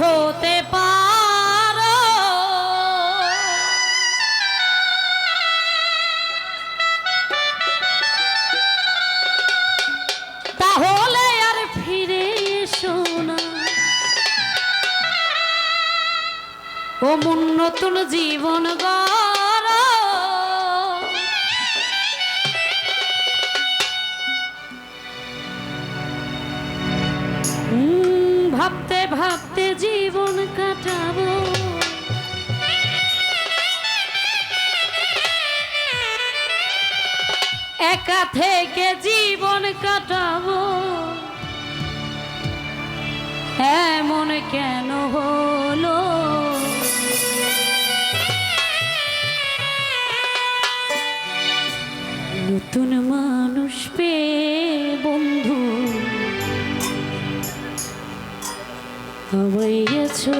হতে পারো। তাহলে আর ফিরে এসো না। ও মন নতুন জীবন গড়। ভাবতে ভাবতে জীবন কাটাবো। একা থেকে জীবন কাটাবো। এমন কেন হলো? নতুন মানুষ আমায় গেছো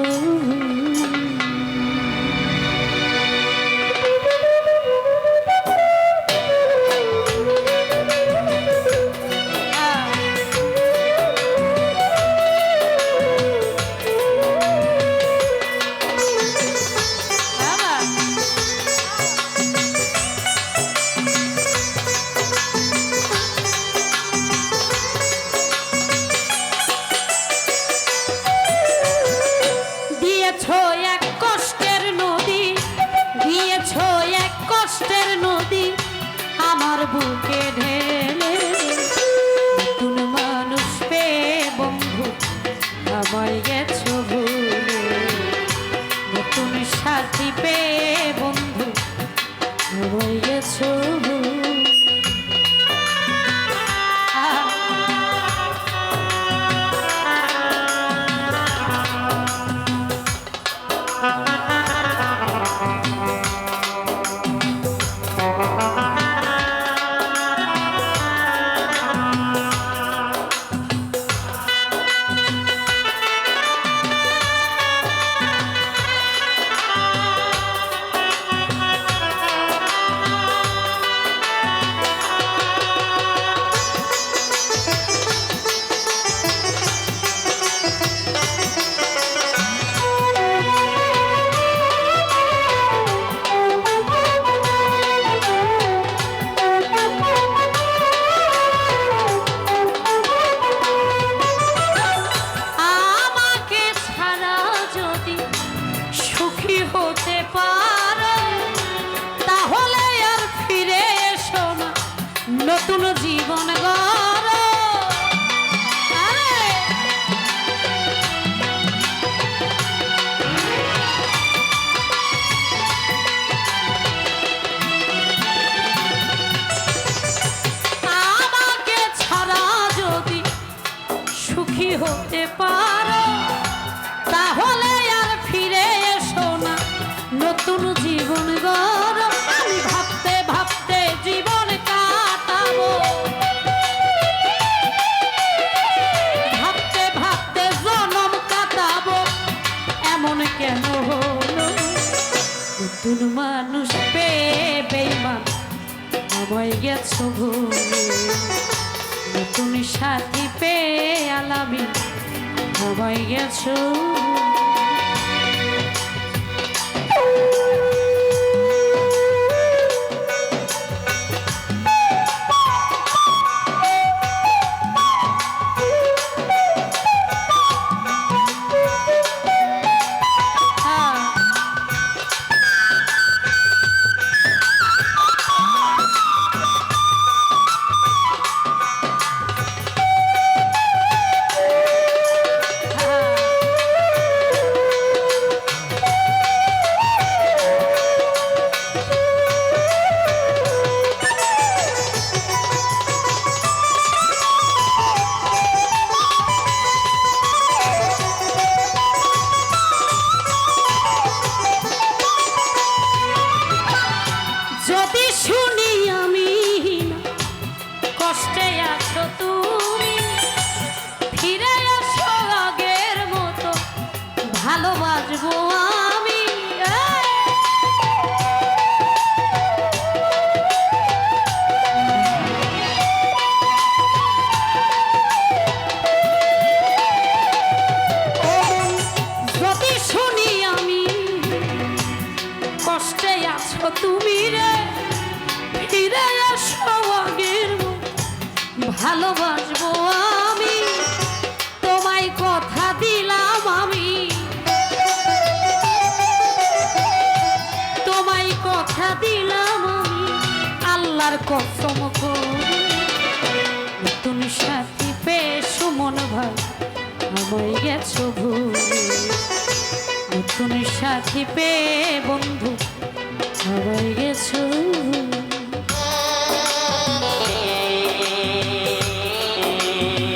আমায় গেছো। হতে পারো। নতুন জীবন আমি ভাবতে ভাবতে জীবন কাটাবো। ভাবতে ভাবতে জনম কাটাবো। এমন কেন হলো? নতুন মানুষ পেয়ে বেইমান আমায় গেছো নতুন সাথী পেয়ে আলামি। সবাই গেছো ভালোবাসবো আমি। তোমায় কথা দিলাম আমি। তোমায় কথা দিলাম আমি। আল্লাহর কসম নতুন সাথী পেয়ে সুমন ভাই আমায় গেছো ভুলে। নতুন সাথী পেয়ে বন্ধু me.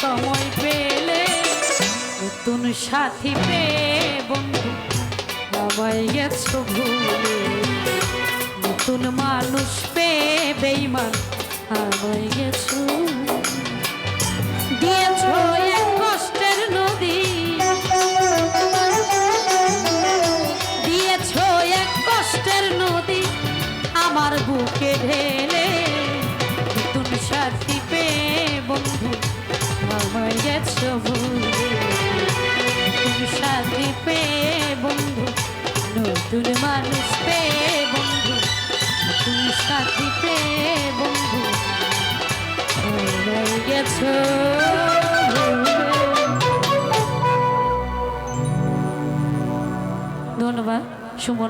সময় পেলে নতুন সাথী পে বন্ধু, আমায় গেছো ভুলে। নতুন মানুষ পে বেইমান, আমায় গেছো। দিয়েছ এক কষ্টের নদী। দিয়েছ এক কষ্টের নদী। আমার বুকে ঢেলে পেয়ে বন্ধু নতুন মানুষ পেয়ে বন্ধু নতুন সাথী পেয়ে বন্ধু গেছো ধন্যবাদ সুমন।